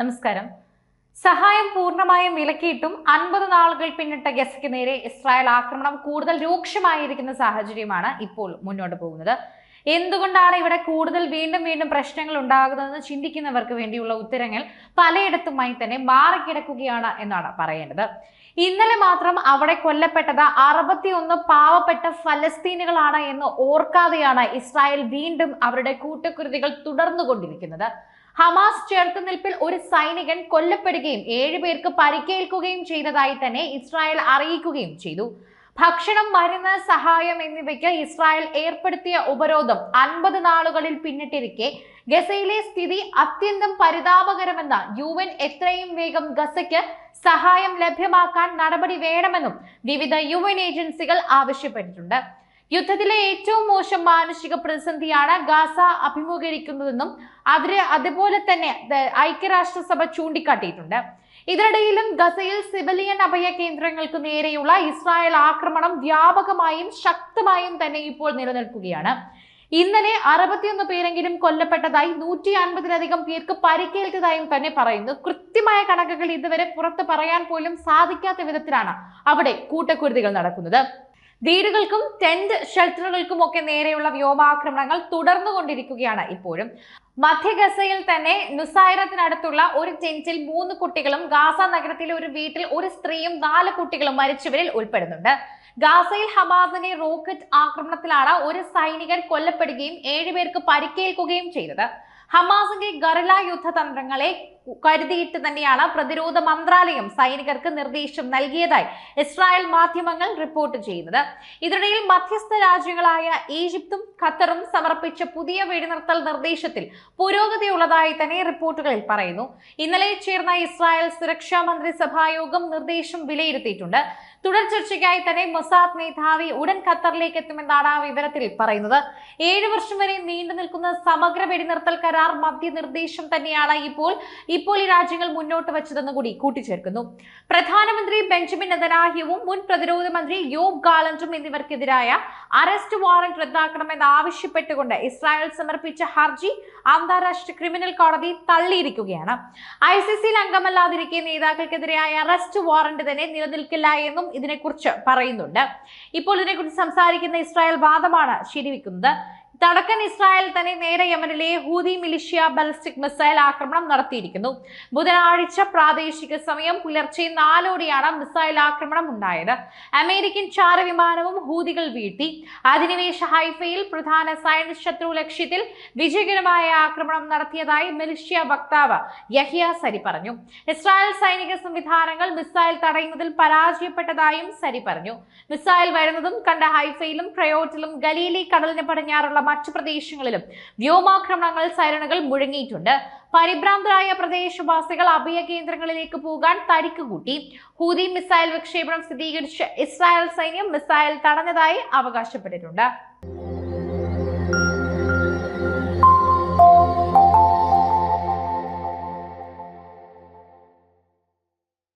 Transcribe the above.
നമസ്കാരം. സഹായം പൂർണമായും വിലക്കിയിട്ടും അൻപത് നാളുകൾ പിന്നിട്ട ഗസയ്ക്ക് നേരെ ഇസ്രായേൽ ആക്രമണം കൂടുതൽ രൂക്ഷമായിരിക്കുന്ന സാഹചര്യമാണ് ഇപ്പോൾ മുന്നോട്ട് പോകുന്നത്. എന്തുകൊണ്ടാണ് ഇവിടെ കൂടുതൽ വീണ്ടും വീണ്ടും പ്രശ്നങ്ങൾ ഉണ്ടാകുന്നതെന്ന് ചിന്തിക്കുന്നവർക്ക് വേണ്ടിയുള്ള ഉത്തരങ്ങൾ പലയിടത്തുമായി തന്നെ മാറിക്കിടക്കുകയാണ് എന്നാണ് പറയേണ്ടത്. ഇന്നലെ മാത്രം അവിടെ കൊല്ലപ്പെട്ടത് അറുപത്തിയൊന്ന് പാവപ്പെട്ട ഫലസ്തീനുകളാണ് എന്ന് ഓർക്കാതെയാണ് ഇസ്രായേൽ വീണ്ടും അവരുടെ കൂട്ടക്കുരുതികൾ തുടർന്നുകൊണ്ടിരിക്കുന്നത്. ഹമാസ് ചെറുത്തുനിൽപ്പിൽ ഒരു സൈനികൻ കൊല്ലപ്പെടുകയും ഏഴുപേർക്ക് പരിക്കേൽക്കുകയും ചെയ്തതായി തന്നെ ഇസ്രായേൽ അറിയിക്കുകയും ചെയ്തു. ഭക്ഷണം മരുന്ന് സഹായം എന്നിവയ്ക്ക് ഇസ്രായേൽ ഏർപ്പെടുത്തിയ ഉപരോധം അൻപത് നാളുകളിൽ പിന്നിട്ടിരിക്കെ. ഗസയിലെ സ്ഥിതി അത്യന്തം പരിതാപകരമെന്ന യു എൻ എത്രയും വേഗം ഗസയ്ക്ക് സഹായം ലഭ്യമാക്കാൻ നടപടി വേണമെന്നും വിവിധ യു ഏജൻസികൾ ആവശ്യപ്പെട്ടിട്ടുണ്ട്. യുദ്ധത്തിലെ ഏറ്റവും മോശം മാനുഷിക പ്രതിസന്ധിയാണ് ഗാസ അഭിമുഖീകരിക്കുന്നതെന്നും അതിന് അതുപോലെ തന്നെ ഐക്യരാഷ്ട്രസഭ ചൂണ്ടിക്കാട്ടിയിട്ടുണ്ട്. ഇതിനിടയിലും ഗസയിൽ സിവിലിയൻ അഭയ കേന്ദ്രങ്ങൾക്ക് നേരെയുള്ള ഇസ്രായേൽ ആക്രമണം വ്യാപകമായും ശക്തമായും തന്നെ ഇപ്പോൾ നിലനിൽക്കുകയാണ്. ഇന്നലെ അറുപത്തിയൊന്ന് പേരെങ്കിലും കൊല്ലപ്പെട്ടതായി നൂറ്റി അൻപതിലധികം പേർക്ക് പരിക്കേൽത്തതായും തന്നെ പറയുന്നു. കൃത്യമായ കണക്കുകൾ ഇതുവരെ പുറത്ത് പറയാൻ പോലും സാധിക്കാത്ത വിധത്തിലാണ് അവിടെ കൂട്ടക്കുരുതികൾ നടക്കുന്നത്. വീടുകൾക്കും ടെന്റ് ഷെൽട്ടറുകൾക്കും ഒക്കെ നേരെയുള്ള വ്യോമാക്രമണങ്ങൾ തുടർന്നുകൊണ്ടിരിക്കുകയാണ് ഇപ്പോഴും. മധ്യ ഗസയിൽ തന്നെ നുസൈറത്തിനടുത്തുള്ള ഒരു ടെന്റിൽ മൂന്ന് കുട്ടികളും ഗാസ നഗരത്തിലെ ഒരു വീട്ടിൽ ഒരു സ്ത്രീയും നാല് കുട്ടികളും മരിച്ചവരിൽ ഉൾപ്പെടുന്നുണ്ട്. ഗാസയിൽ ഹമാസിന്റെ റോക്കറ്റ് ആക്രമണത്തിലാണ് ഒരു സൈനികൻ കൊല്ലപ്പെടുകയും ഏഴുപേർക്ക് പരിക്കേൽക്കുകയും ചെയ്തത്. ഹമാസിന്റെ ഗറില യുദ്ധതന്ത്രങ്ങളെ കരുതിയിട്ട് തന്നെയാണ് പ്രതിരോധ മന്ത്രാലയം സൈനികർക്ക് നിർദ്ദേശം നൽകിയതായി ഇസ്രായേൽ മാധ്യമങ്ങൾ റിപ്പോർട്ട് ചെയ്യുന്നത്. ഇതിനിടയിൽ മധ്യസ്ഥ രാജ്യങ്ങളായ ഈജിപ്തും ഖത്തറും സമർപ്പിച്ച പുതിയ വെടിനിർത്തൽ നിർദ്ദേശത്തിൽ പുരോഗതിയുള്ളതായി തന്നെ റിപ്പോർട്ടുകളിൽ പറയുന്നു. ഇന്നലെ ചേർന്ന ഇസ്രായേൽ സുരക്ഷാ മന്ത്രിസഭാ യോഗം നിർദ്ദേശം വിലയിരുത്തിയിട്ടുണ്ട്. തുടർ ചർച്ചയ്ക്കായി തന്നെ മൊസാദ് മേധാവി ഉടൻ ഖത്തറിലേക്ക് എത്തുമെന്നാണ് വിവരത്തിൽ പറയുന്നത്. ഏഴു വർഷം വരെ നീണ്ടു നിൽക്കുന്ന സമഗ്ര വെടിനിർത്തൽ കരാർ മധ്യ നിർദ്ദേശം തന്നെയാണ് ഇപ്പോൾ ഇപ്പോൾ ഈ രാജ്യങ്ങൾ മുന്നോട്ട് വച്ചതെന്ന് കൂടി കൂട്ടിച്ചേർക്കുന്നു. പ്രധാനമന്ത്രി ബെഞ്ചമിൻ നെതനാഹ്യവും മുൻ പ്രതിരോധ മന്ത്രി യോബ് ഗാലന്റും എന്നിവർക്കെതിരായ അറസ്റ്റ് വാറന്റ് റദ്ദാക്കണമെന്ന് ആവശ്യപ്പെട്ടുകൊണ്ട് ഇസ്രായേൽ സമർപ്പിച്ച ഹർജി അന്താരാഷ്ട്ര ക്രിമിനൽ കോടതി തള്ളിയിരിക്കുകയാണ്. ഐ സി സിയിൽ അംഗമല്ലാതിരിക്കുന്ന നേതാക്കൾക്കെതിരായ അറസ്റ്റ് വാറന്റ് തന്നെ നിലനിൽക്കില്ല എന്നും ഇതിനെക്കുറിച്ച് പറയുന്നുണ്ട്. ഇപ്പോൾ ഇതിനെക്കുറിച്ച് സംസാരിക്കുന്ന ഇസ്രായേൽ വാദമാണ് ശരിവെക്കുന്നത്. തടക്കൻ ഇസ്രായേൽ തന്നെ നേരെ യമനിലെ ഹൂതി മിലിഷ്യ ബാലിസ്റ്റിക് മിസൈൽ ആക്രമണം നടത്തിയിരിക്കുന്നു. ബുധനാഴ്ച പ്രാദേശിക സമയം പുലർച്ചെ നാലോടെയാണ് മിസൈൽ ആക്രമണം ഉണ്ടായത്. അമേരിക്കൻ ചാരവിമാനവും ഹൂതികൾ വീഴ്ത്തി. അധിനിവേശ ഹൈഫയിൽ പ്രധാന സൈനിക ശത്രു ലക്ഷ്യത്തിൽ വിജയകരമായ ആക്രമണം നടത്തിയതായി മിലിഷ്യ വക്താവ് യഹിയ സരി പറഞ്ഞു. ഇസ്രായേൽ സൈനിക സംവിധാനങ്ങൾ മിസൈൽ തടയുന്നതിൽ പരാജയപ്പെട്ടതായും സരി പറഞ്ഞു. മിസൈൽ വരുന്നതും കണ്ട ഹൈഫയിലും ക്രയോട്ടിലും ഗലീലി കടലിന് പടിഞ്ഞാറുള്ള മറ്റു പ്രദേശങ്ങളിലും വ്യോമാക്രമണങ്ങൾ സൈറണുകൾ മുഴങ്ങിയിട്ടുണ്ട്. പരിഭ്രാന്തരായ പ്രദേശവാസികൾ അഭയ കേന്ദ്രങ്ങളിലേക്ക് പോകാൻ തരിക്ക് കൂട്ടി. ഹൂതി മിസൈൽ വിക്ഷേപണം സ്ഥിരീകരിച്ച് ഇസ്രായേൽ സൈന്യം മിസൈൽ തടഞ്ഞതായി അവകാശപ്പെട്ടിട്ടുണ്ട്.